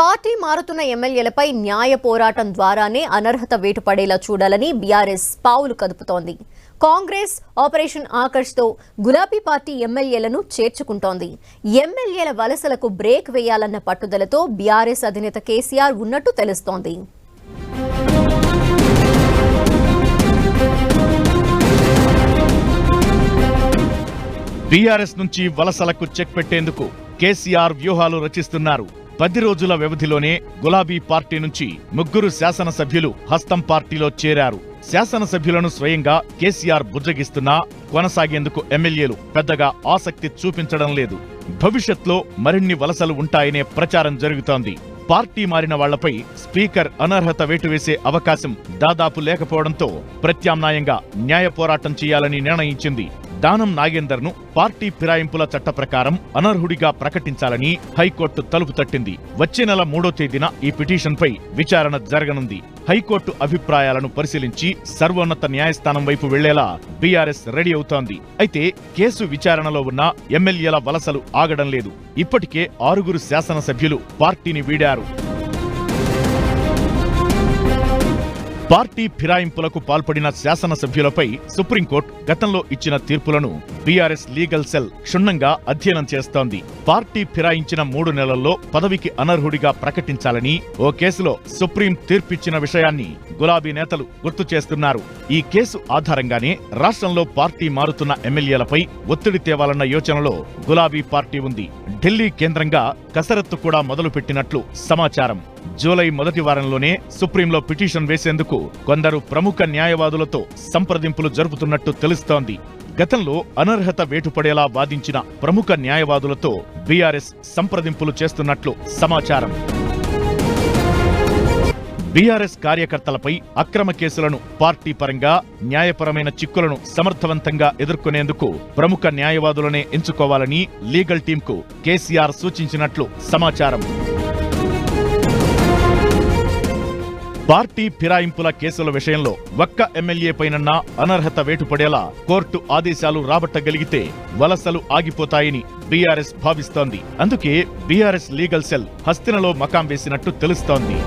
Party మారుతున్న ఎమ్మెల్యేలపై న్యాయ పోరాటం ద్వారానే అనర్హత వేటుపడేలా చూడాలని బీఆర్ఎస్ పావులు కదుపుతోంది. కాంగ్రెస్ ఆపరేషన్ ఆకర్ష్తో గులాబీ పార్టీ ఎమ్మెల్యేలను చేర్చుకుంటోంది. ఎమ్మెల్యేల వలసలకు బ్రేక్ వేయాలన్న పట్టుదలతో బీఆర్ఎస్ అధినేత కేసీఆర్ ఉన్నట్టు తెలుస్తోంది. బీఆర్ఎస్ నుంచి వలసలకు చెక్ పెట్టేందుకు కేసీఆర్ వ్యూహాలు రచిస్తున్నారు. పది రోజుల వ్యవధిలోనే గులాబీ పార్టీ నుంచి ముగ్గురు శాసనసభ్యులు హస్తం పార్టీలో చేరారు. శాసనసభ్యులను స్వయంగా కేసీఆర్ బుజ్జగిస్తున్నా కొనసాగేందుకు ఎమ్మెల్యేలు పెద్దగా ఆసక్తి చూపించడం లేదు. భవిష్యత్లో మరిన్ని వలసలు ఉంటాయనే ప్రచారం జరుగుతోంది. పార్టీ మారిన వాళ్ళపై స్పీకర్ అనర్హత వేటు వేసే అవకాశం దాదాపు లేకపోవడంతో ప్రత్యామ్నాయంగా న్యాయ పోరాటం చేయాలని నిర్ణయించింది. దానం నాగేందర్ను పార్టీ ఫిరాయింపుల చట్ట ప్రకారం అనర్హుడిగా ప్రకటించాలని హైకోర్టు తలుపు తట్టింది. వచ్చే నెల మూడో తేదీన ఈ పిటిషన్పై విచారణ జరగనుంది. హైకోర్టు అభిప్రాయాలను పరిశీలించి సర్వోన్నత న్యాయస్థానం వైపు వెళ్ళేలా బీఆర్ఎస్ రెడీ అవుతోంది. అయితే కేసు విచారణలో ఉన్న ఎమ్మెల్యేల వలసలు ఆగడం లేదు. ఇప్పటికే ఆరుగురు శాసనసభ్యులు పార్టీని వీడారు. పార్టీ ఫిరాయింపులకు పాల్పడిన శాసనసభ్యులపై సుప్రీంకోర్టు గతంలో ఇచ్చిన తీర్పులను బీఆర్ఎస్ లీగల్ సెల్ క్షుణ్ణంగా అధ్యయనం చేస్తోంది. పార్టీ ఫిరాయించిన మూడు నెలల్లో పదవికి అనర్హుడిగా ప్రకటించాలని ఓ కేసులో సుప్రీం తీర్పిచ్చిన విషయాన్ని గులాబీ నేతలు గుర్తు చేస్తున్నారు. ఈ కేసు ఆధారంగానే రాష్ట్రంలో పార్టీ మారుతున్న ఎమ్మెల్యేలపై ఒత్తిడి తేవాలన్న యోచనలో గులాబీ పార్టీ ఉంది. ఢిల్లీ కేంద్రంగా కసరత్తు కూడా మొదలుపెట్టినట్లు సమాచారం. జూలై మొదటి వారంలోనే సుప్రీంలో పిటిషన్ వేసేందుకు కొందరు ప్రముఖ న్యాయవాదులతో సంప్రదింపులు జరుపుతున్నట్టు తెలుస్తోంది. గతంలో అనర్హత వేటుపడేలా వాదించిన ప్రముఖ న్యాయవాదులతో బీఆర్ఎస్ సంప్రదింపులు చేస్తున్నట్లు సమాచారం. బీఆర్ఎస్ కార్యకర్తలపై అక్రమ కేసులను పార్టీ పరంగా న్యాయపరమైన చిక్కులను సమర్థవంతంగా ఎదుర్కొనేందుకు ప్రముఖ న్యాయవాదులనే ఎంచుకోవాలని లీగల్ టీంకు కేసీఆర్ సూచించినట్లు సమాచారం. పార్టీ ఫిరాయింపుల కేసుల విషయంలో ఒక్క ఎమ్మెల్యే పైనన్నా అనర్హత వేటుపడేలా కోర్టు ఆదేశాలు రాబట్టగలిగితే వలసలు ఆగిపోతాయని బీఆర్ఎస్ భావిస్తోంది. అందుకే బీఆర్ఎస్ లీగల్ సెల్ హస్తినలో మకాం వేసినట్టు తెలుస్తోంది.